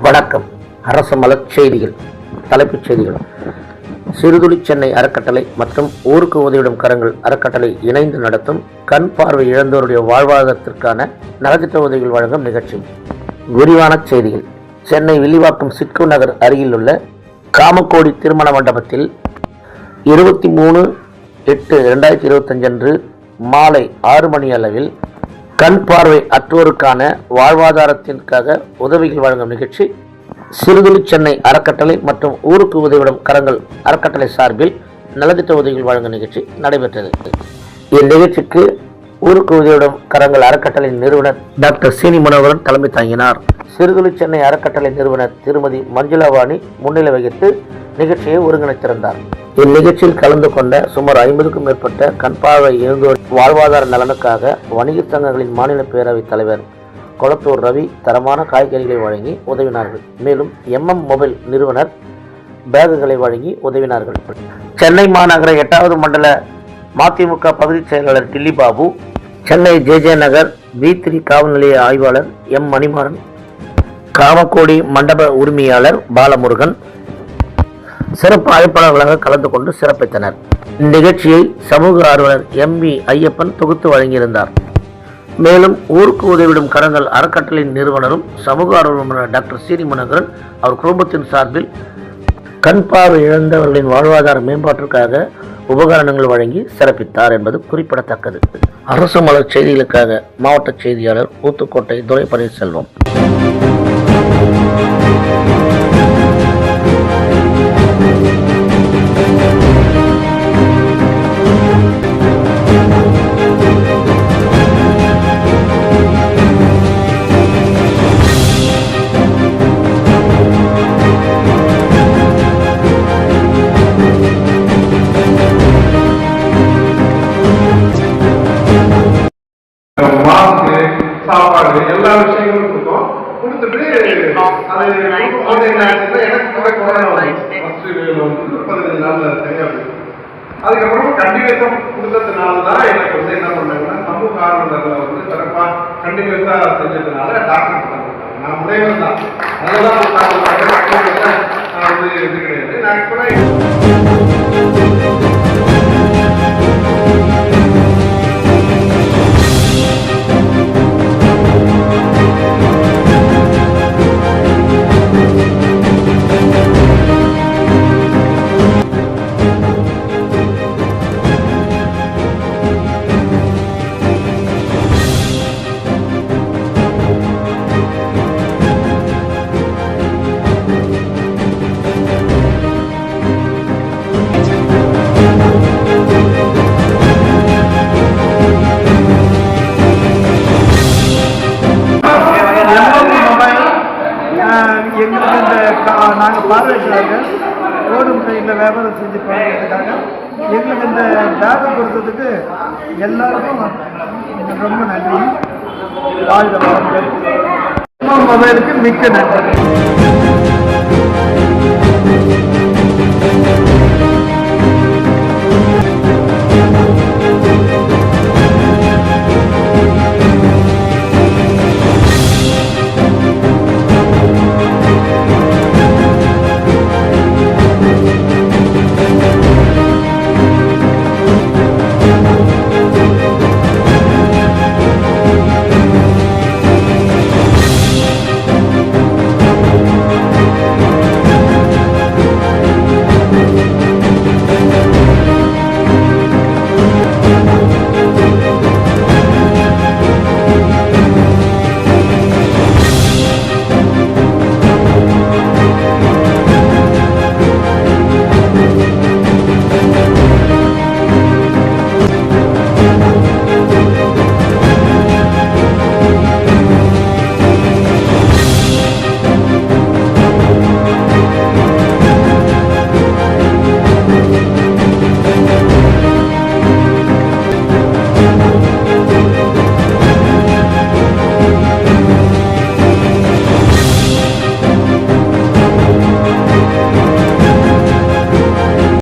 வணக்கம். அரசு மலர் செய்திகள். தலைப்புச் செய்திகள் சிறுதுளி சென்னை அறக்கட்டளை மற்றும் ஊருக்கு உதவிடும் கரங்கள் அறக்கட்டளை இணைந்து நடத்தும் கண் பார்வை இழந்தோருடைய வாழ்வாதாரத்திற்கான நலத்திட்ட உதவிகள் வழங்கும் நிகழ்ச்சி. விரிவான செய்திகள். சென்னை வில்லிவாக்கம் சிட்கோ நகர் அருகில் உள்ள காமக்கோடி திருமண மண்டபத்தில் இருபத்தி மூணு எட்டு ரெண்டாயிரத்தி இருபத்தஞ்சு அன்று மாலை ஆறு மணி அளவில் கண் பார்வை அற்றோருக்கான வாழ்வாதாரத்திற்காக உதவிகள் வழங்கும் நிகழ்ச்சி. சிறுதுளி சென்னை அறக்கட்டளை மற்றும் ஊருக்கு உதவிடும் கரங்கள் அறக்கட்டளை சார்பில் நலத்திட்ட உதவிகள் வழங்கும் நிகழ்ச்சி நடைபெற்றது. இந்நிகழ்ச்சிக்கு ஊருக்கு உதவிடும் கரங்கள் அறக்கட்டளை நிறுவனர் டாக்டர் சீனி மனோகரன் தலைமை தாங்கினார். சிறுதுளி சென்னை அறக்கட்டளை நிறுவனர் திருமதி மஞ்சுளாவாணி முன்னிலை வகித்து நிகழ்ச்சியை ஒருங்கிணைத்திருந்தார். இந்நிகழ்ச்சியில் கலந்து கொண்ட சுமார் ஐம்பதுக்கும் மேற்பட்ட கண்பார்வை இயங்குவோர் வாழ்வாதார நலனுக்காக வணிகர் சங்கங்களின் மாநில பேரவைத் தலைவர் கொளத்தூர் ரவி தரமான காய்கறிகளை வழங்கி உதவினார்கள். மேலும் எம்எம் மொபைல் நிறுவனர் பேகுகளை வழங்கி உதவினார்கள். சென்னை மாநகர எட்டாவது மண்டல மதிமுக பகுதி செயலாளர் Dilli Babu Chennai J J Nagar V three காவல் நிலைய ஆய்வாளர் எம் மணிமாறன் காமக்கோடி மண்டப உரிமையாளர் பாலமுருகன் சிறப்பு அழைப்பாளர்களாக கலந்து கொண்டு சிறப்பித்தனர். இந்நிகழ்ச்சியை சமூக ஆர்வலர் எம் வி ஐயப்பன் தொகுத்து வழங்கியிருந்தார். மேலும் ஊருக்கு உதவிடும் கரங்கள் அறக்கட்டளையின் நிறுவனரும் சமூக ஆர்வலருமான டாக்டர் சீனி மனோகரன் அவர் குடும்பத்தின் சார்பில் கண் பார்வை இழந்தவர்களின் வாழ்வாதார மேம்பாட்டிற்காக உபகரணங்கள் வழங்கி சிறப்பித்தார் என்பது குறிப்பிடத்தக்கது. அரசு மலர் செய்திகளுக்காக மாவட்ட செய்தியாளர் ஊத்துக்கோட்டை துரை பன்னீர்செல்வம் எனக்கு கூட கொரோனா ஃபர்ஸ்ட் வந்து பதினஞ்சு நாள்ல சரியா போயிடுச்சு அதுக்கப்புறம் கண்டினியூஸா கொடுத்ததுனால தான் எனக்கு வந்து என்ன பண்ணாங்கன்னா சமூக ஆர்வலர்ல வந்து சிறப்பா கண்டினியூஸா செஞ்சதுனால டாக்டர் நான் முனைவர் தான். அதெல்லாம் நான் வந்து இது கிடையாது. நான் ஆக்சுவலா எங்களுக்கு அந்த நாங்கள் பார்வைக்காக ஓடும் கையில் வியாபாரம் செஞ்சு பார்க்கறதுக்காக எங்களுக்கு இந்த பேகை கொடுத்ததுக்கு எல்லாருக்கும் ரொம்ப நன்றி. வாழ்க மொபைலுக்கு மிக்க நன்றி.